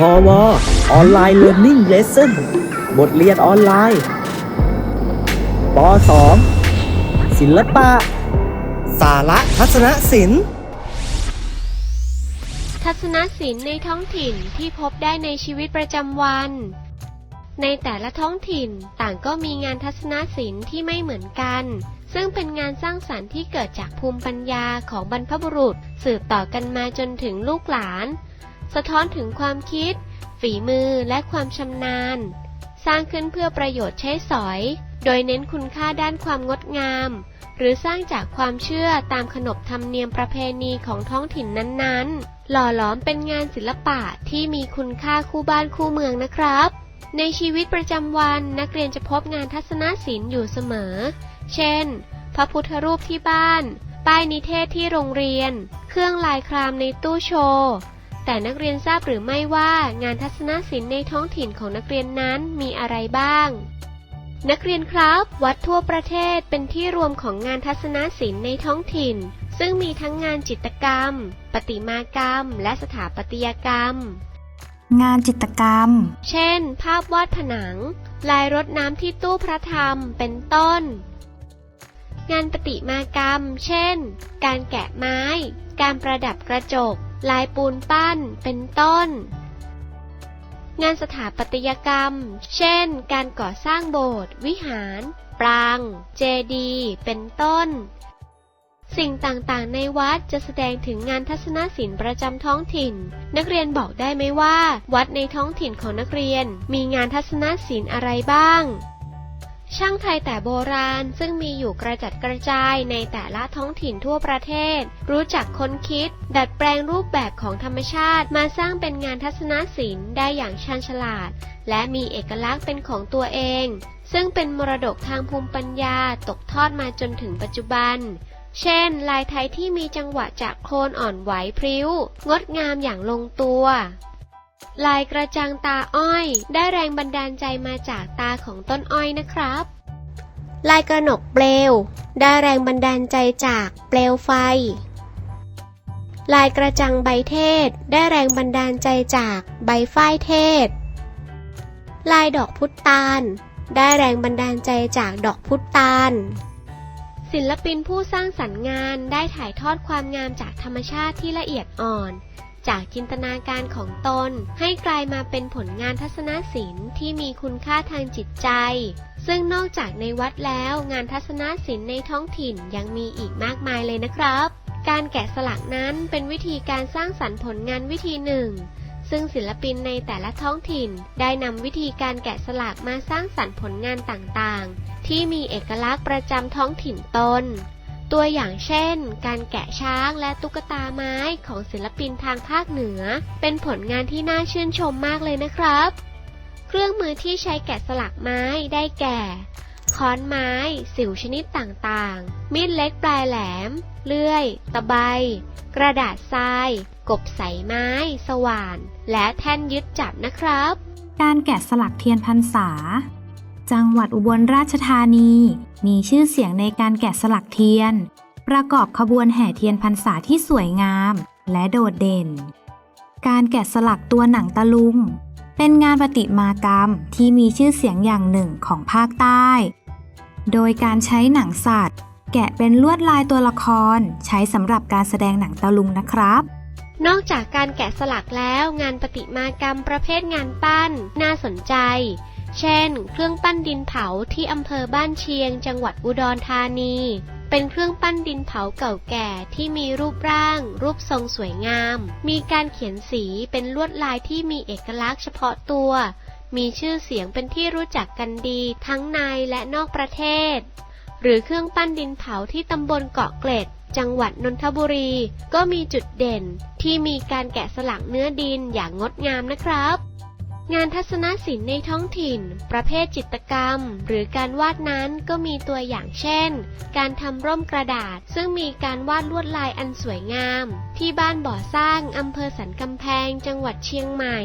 พอวออนไลน์เรียน i ิ g เลส s o n บทเรียนออนไลน์ป .2 ศิลปะ สาระทัศนศิลป์ ทัศนศิลป์ในท้องถิ่นที่พบได้ในชีวิตประจำวัน ในแต่ละท้องถิ่นต่างก็มีงานทัศนศิลป์ที่ไม่เหมือนกัน ซึ่งเป็นงานสร้างสรรค์ที่เกิดจากภูมิปัญญาของบรรพบุรุษ สืบต่อกันมาจนถึงลูกหลาน สะท้อนถึงความคิด ฝีมือและความชำนาญ สร้างขึ้นเพื่อประโยชน์ใช้สอย โดยเน้นคุณค่าด้านความงดงาม หรือสร้างจากความเชื่อตามขนบธรรมเนียมประเพณีของท้องถิ่นนั้นๆ หล่อหลอมเป็นงานศิลปะที่มีคุณค่าคู่บ้านคู่เมืองนะครับ ในชีวิตประจำวันนักเรียนจะพบงานทัศนศิลป์อยู่เสมอ เช่น พระพุทธรูปที่บ้าน ป้ายนิเทศที่โรงเรียน เครื่องลายครามในตู้โชว์ แต่นักเรียนทราบหรือไม่ว่างานทัศนศิลป์ในท้องถิ่นของนักเรียนนั้นมีอะไรบ้าง นักเรียนครับ วัดทั่วประเทศเป็นที่รวมของงานทัศนศิลป์ในท้องถิ่น ซึ่งมีทั้งงานจิตรกรรมประติมากรรม และสถาปัตยกรรม งานจิตรกรรม เช่น ภาพวาดผนัง ลายรดน้ำที่ตู้พระธรรม เป็นต้น งานประติมากรรม เช่น การแกะไม้ การประดับกระจก ลายปูนปั้น เป็นต้น งานสถาปัตยกรรม เช่น การก่อสร้างโบสถ์ วิหาร ปราง เจดี เป็นต้น สิ่งต่างๆ ในวัดจะแสดงถึงงานทัศนศิลป์ประจำท้องถิ่น นักเรียนบอกได้ไหมว่า วัดในท้องถิ่นของนักเรียน มีงานทัศนศิลป์อะไรบ้าง ช่างไทยแต่โบราณซึ่งมีอยู่กระจัดกระจายในแต่ละท้องถิ่นทั่วประเทศ รู้จักค้นคิด ดัดแปลงรูปแบบของธรรมชาติ มาสร้างเป็นงานทัศนศิลป์ได้อย่างชาญฉลาด และมีเอกลักษณ์เป็นของตัวเอง ซึ่งเป็นมรดกทางภูมิปัญญาตกทอดมาจนถึงปัจจุบัน เช่น ลายไทยที่มีจังหวะจากโคลนอ่อนไหวพริ้ว งดงามอย่างลงตัวลายกระจังตาอ้อย ได้แรงบันดาลใจมาจากตาของต้นอ้อยนะครับ ลายกระหนกเปลว ได้แรงบันดาลใจจากเปลวไฟ ลายกระจังใบเทศ ได้แรงบันดาลใจจากใบฝ้ายเทศ ลายดอกพุตาล ได้แรงบันดาลใจจากดอกพุตาล ศิลปินผู้สร้างสรรค์งานได้ถ่ายทอดความงามจากธรรมชาติที่ละเอียดอ่อน จากจินตนาการของตน ให้กลายมาเป็นผลงานทัศนศิลป์ที่มีคุณค่าทางจิตใจ ซึ่งนอกจากในวัดแล้วงานทัศนศิลป์ในท้องถิ่นยังมีอีกมากมายเลยนะครับ การแกะสลักนั้นเป็นวิธีการสร้างสรรค์ผลงานวิธีหนึ่ง ซึ่งศิลปินในแต่ละท้องถิ่น ได้นำวิธีการแกะสลักมาสร้างสรรค์ผลงานต่างๆ ที่มีเอกลักษณ์ประจำท้องถิ่นตน ตัวอย่างเช่น การแกะช้างและตุ๊กตาไม้ของศิลปินทางภาคเหนือ เป็นผลงานที่น่าชื่นชมมากเลยนะครับ เครื่องมือที่ใช้แกะสลักไม้ได้แก่ ค้อนไม้ สิวชนิดต่างๆ มีดเล็กปลายแหลม เลื่อย ตะไบ กระดาษทราย กบใสไม้ สว่าน และแท่นยึดจับนะครับ การแกะสลักเทียนพรรษา จังหวัดอุบลราชธานี มีชื่อเสียงในการแกะสลักเทียน ประกอบขบวนแห่เทียนพรรษาที่สวยงามและโดดเด่น การแกะสลักตัวหนังตะลุง เป็นงานประติมากรรมที่มีชื่อเสียงอย่างหนึ่งของภาคใต้ โดยการใช้หนังสัตว์ แกะเป็นลวดลายตัวละครใช้สำหรับการแสดงหนังตะลุงนะครับนอกจากการแกะสลักแล้วงานประติมากรรมประเภทงานปั้น น่าสนใจ เช่น เครื่องปั้นดินเผาที่อำเภอบ้านเชียง จังหวัดอุดรธานี เป็นเครื่องปั้นดินเผาเก่าแก่ที่มีรูปร่าง รูปทรงสวยงาม มีการเขียนสีเป็นลวดลายที่มีเอกลักษณ์เฉพาะตัว มีชื่อเสียงเป็นที่รู้จักกันดีทั้งในและนอกประเทศ หรือเครื่องปั้นดินเผาที่ตำบลเกาะเกร็ดจังหวัดนนทบุรี ก็มีจุดเด่นที่มีการแกะสลักเนื้อดินอย่างงดงามนะครับ งานทัศนศิลป์ในท้องถิ่น ประเภทจิตรกรรม หรือการวาดนั้นก็มีตัวอย่างเช่น การทำร่มกระดาษ ซึ่งมีการวาดลวดลายอันสวยงาม ที่บ้านบ่อสร้างอำเภอสันกำแพง จังหวัดเชียงใหม่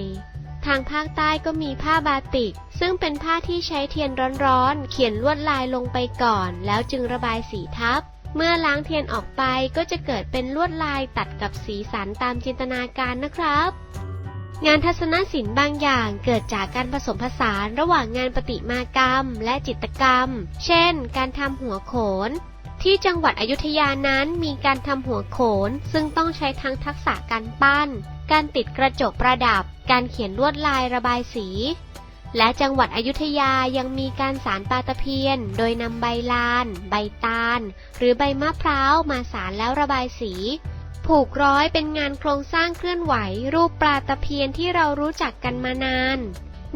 ทางภาคใต้ก็มีผ้าบาติก ซึ่งเป็นผ้าที่ใช้เทียนร้อนๆ เขียนลวดลายลงไปก่อน แล้วจึงระบายสีทับ เมื่อล้างเทียนออกไปก็จะเกิดเป็นลวดลายตัดกับสีสันตามจินตนาการนะครับ งานทัศนศิลป์บางอย่างเกิดจากการผสมผสานระหว่างงานประติมากรรม และจิตรกรรม เช่น การทำหัวโขน ที่จังหวัดอยุธยานั้นมีการทำหัวโขน ซึ่งต้องใช้ทั้งทักษะการปั้น การติดกระจกประดับ การเขียนลวดลายระบายสี และจังหวัดอยุธยายังมีการสารปลาตะเพียน โดยนำใบลาน ใบตาล หรือใบมะพร้าวมาสารแล้วระบายสี ผูกร้อยเป็นงานโครงสร้างเคลื่อนไหว รูปปลาตะเพียนที่เรารู้จักกันมานาน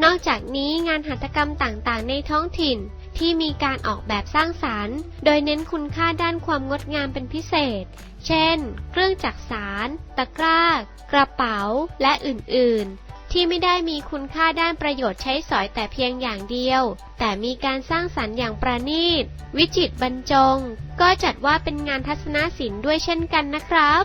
นอกจากนี้งานหัตถกรรมต่างๆ ในท้องถิ่นที่มีการออกแบบสร้างสารรค์ โดยเน้นคุณค่าด้านความงดงามเป็นพิเศษ เช่น เครื่องจักสาร ตะกร้า กระเป๋า และอื่นๆ ที่ไม่ได้มีคุณค่าด้านประโยชน์ใช้สอยแต่เพียงอย่างเดียว แต่มีการสร้างสรรค์อย่างประณีต วิจิตรบรรจง ก็จัดว่าเป็นงานทัศนศิลป์ด้วยเช่นกันนะครับ